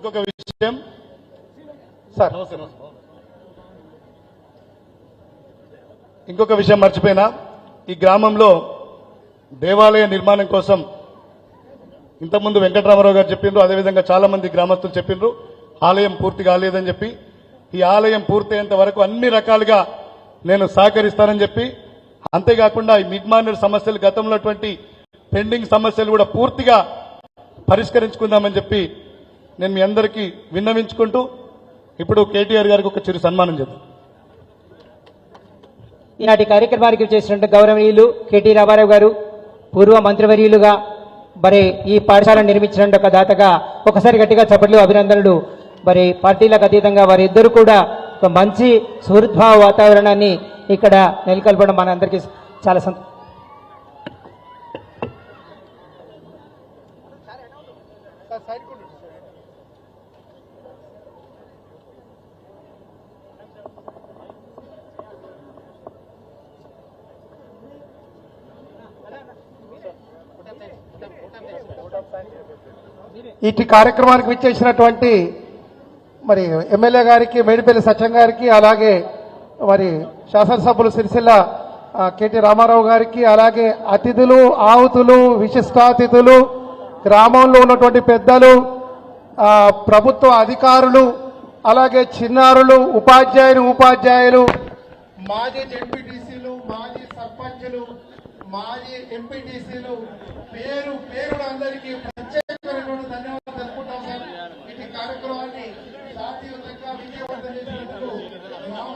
ఇంకొక విషయం. సార్. ఇంకొక విషయం మర్చిపోయినా ఈ గ్రామంలో దేవాలయ నిర్మాణం కోసం ఇంతకుముందు వెంకటరామారావు గారు చెప్పిండ్రు అదేవిధంగా చాలా మంది గ్రామస్తులు చెప్పిండ్రు ఆలయం పూర్తి కాలేదని చెప్పి. ఈ ఆలయం పూర్తయ్యేంత వరకు అన్ని రకాలుగా నేను సహకరిస్తానని చెప్పి. అంతేకాకుండా ఈ మిడ్మానర్ సమస్యలు గతంలో అటువంటి పెండింగ్ సమస్యలు కూడా పూర్తిగా పరిష్కరించుకుందామని చెప్పి నేను మీ అందరికీ విన్నవించుకుంటూ ఇప్పుడు కేటీఆర్ గారికి ఒక చిరు సన్మానం చేద్దాం ఈనాటి కార్యక్రమానికి చేసినట్టు గౌరవనీయులు కేటీ రామారావు గారు పూర్వ మంత్రివర్యులుగా మరి ఈ పాఠశాల నిర్మించిన ఒక దాతగా ఒకసారి గట్టిగా చప్పట్లు అభినందనలు మరి పార్టీలకు అతీతంగా వారి ఇద్దరు కూడా ఒక మంచి సుహృద్భావ వాతావరణాన్ని ఇక్కడ నెలకొల్పడం మనందరికీ చాలా సంత ఇటు కార్యక్రమానికి విచ్చేసినటువంటి మరి ఎమ్మెల్యే గారికి మేడిపల్లి సత్యం గారికి అలాగే మరి శాసనసభ్యులు సిరిసిల్ల కెటి కేటీ రామారావు గారికి అలాగే అతిథులు ఆహుతులు విశిష్టాతిథులు గ్రామంలో ఉన్నటువంటి పెద్దలు ప్రభుత్వ అధికారులు అలాగే చిన్నారులు ఉపాధ్యాయులు ఉపాధ్యాయులు మాజీ జెడ్పీటీసీలు మాజీ సర్పంచులు మాజీ ఎంపీటీసీలు పేరు పేరుడు అందరికీ ప్రత్యేకమైనటువంటి ధన్యవాదాలు తెలుపుకుంటాం సార్. ఇటు కార్యక్రమాన్ని జాతీయంగా విజయవంతం చేసినందుకు గ్రామ